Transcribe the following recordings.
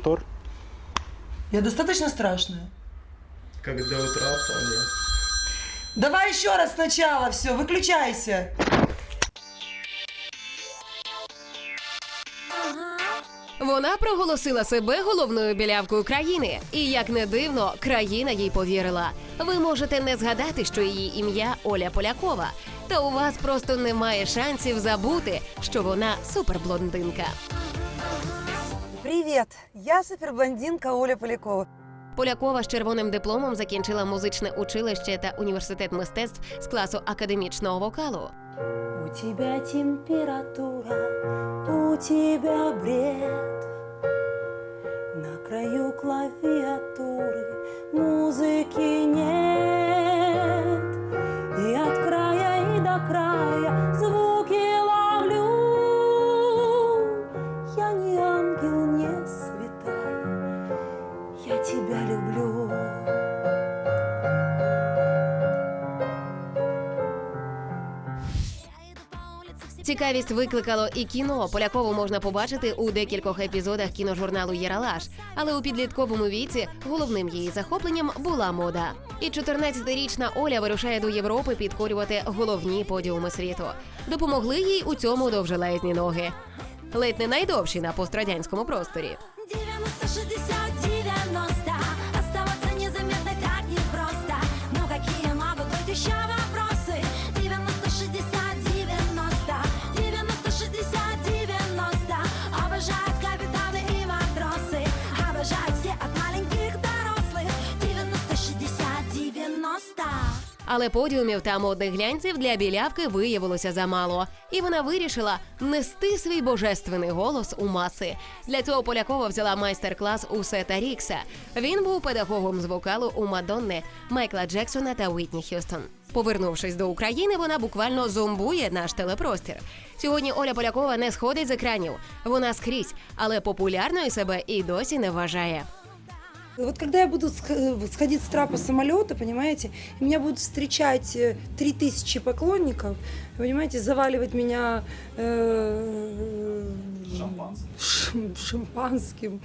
мотор? Я достаточно страшная. Как для утра вполне. Давай еще раз сначала, все, выключайся. Вона проголосила себе головною білявкою країни, і як не дивно, країна їй повірила. Ви можете не згадати, що її ім'я Оля Полякова, та у вас просто немає шансів забути, що вона суперблондинка. Привет, я суперблондинка Оля Полякова. Полякова з червоним дипломом закінчила музичне училище та університет мистецтв з класу академічного вокалу. У тебя температура, у тебя бред. На краю клавиатуры музыки нет. Цікавість викликало і кіно. Полякову можна побачити у декількох епізодах кіножурналу Єралаш. Але у підлітковому віці головним її захопленням була мода. І 14-річна Оля вирушає до Європи підкорювати головні подіуми світу. Допомогли їй у цьому довжелезні ноги. Ледь не найдовші на пострадянському просторі. 90, 60, 90 Оставаться незаметной так непросто Но какие могут быть еще 90 Але подіумів та модних глянців для білявки виявилося замало, і вона вирішила нести свій божественний голос у маси. Для цього Полякова взяла майстер-клас у Сета Рікса. Він був педагогом з вокалу у Мадонни, Майкла Джексона та Уітні Х'юстон. Повернувшись до України, вона буквально зомбує наш телепростір. Сьогодні Оля Полякова не сходить з екранів. Вона скрізь, але популярною себе і досі не вважає. Вот когда я буду сходить с трапа самолета, понимаете, и меня будут встречать э, 3000 поклонников, понимаете, заваливать меня э, шампанским. шампанским,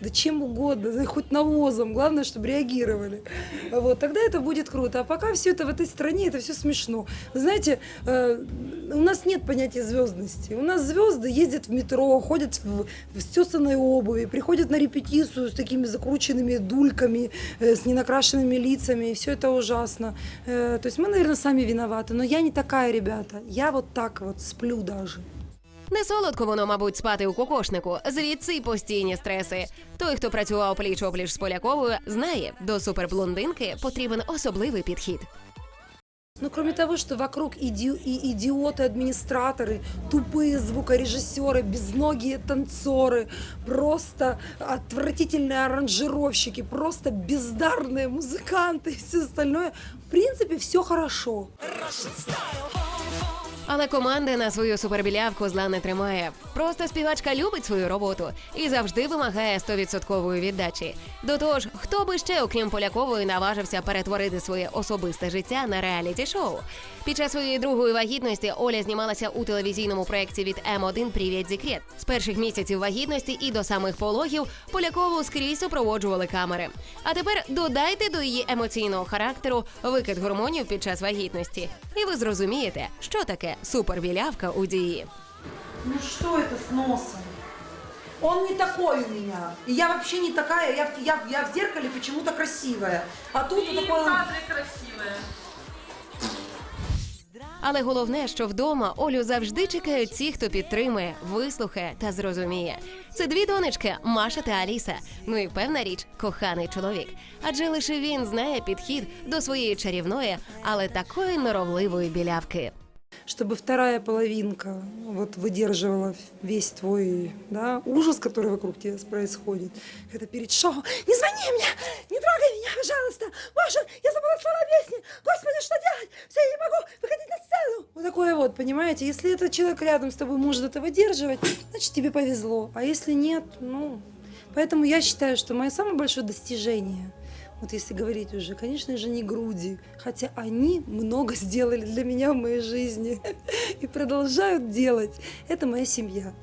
да чем угодно, да хоть навозом, главное, чтобы реагировали. Вот, тогда это будет круто. А пока все это в этой стране, это все смешно. Вы знаете, э, у нас нет понятия звездности. У нас звезды ездят в метро, ходят в, в стесанной обуви, приходят на репетицию с такими закрученными дульками, э, с ненакрашенными лицами, и все это ужасно. Э, то есть мы, наверное, сами виноваты. Но я не такая, ребята. Я вот так вот сплю даже. Не солодко воно, мабуть, спати у кокошнику. Звідси й постійні стреси. Той, хто працював пліч опліч з Поляковою, знає, до суперблондинки потрібен особливий підхід. Ну, кроме того, что вокруг иди- и идиоты-администраторы, тупые звукорежиссеры, безногие танцоры, просто отвратительные аранжировщики, просто бездарные музыканты и все остальное. В принципе, все хорошо. Але команда на свою супербілявку зла не тримає. Просто співачка любить свою роботу і завжди вимагає 100% віддачі. До того ж, хто би ще, окрім Полякової, наважився перетворити своє особисте життя на реаліті-шоу. Під час своєї другої вагітності Оля знімалася у телевізійному проєкті від М1 Привіт Зікрет. З перших місяців вагітності і до самих пологів Полякову скрізь супроводжували камери. А тепер додайте до її емоційного характеру викид гормонів під час вагітності, і ви зрозумієте, що таке супербілявка у дії. Ну что это с носом? Он не такой у меня. И я вообще не такая, я, в- я, я в зеркале почему-то красивая. А тут вот такой... он- Але головне, що вдома Олю завжди чекають ті, хто підтримує, вислухає та зрозуміє. Це дві донечки Маша та Аліса. Ну і певна річ, коханий чоловік. Адже лише він знає підхід до своєї чарівної, але такої норовливої білявки Чтобы вторая половинка вот выдерживала весь твой да, ужас, который вокруг тебя происходит. Это перед шоу. Не звони мне! Не трогай меня, пожалуйста! Маша, я забыла слова песни! Господи, что делать? Все, я не могу выходить на сцену! Вот такое вот, понимаете? Если этот человек рядом с тобой может это выдерживать, значит, тебе повезло. А если нет, ну... Поэтому я считаю, что мое самое большое достижение вот если говорить уже, конечно же, не груди, хотя они много сделали для меня в моей жизни и продолжают делать. Это моя семья.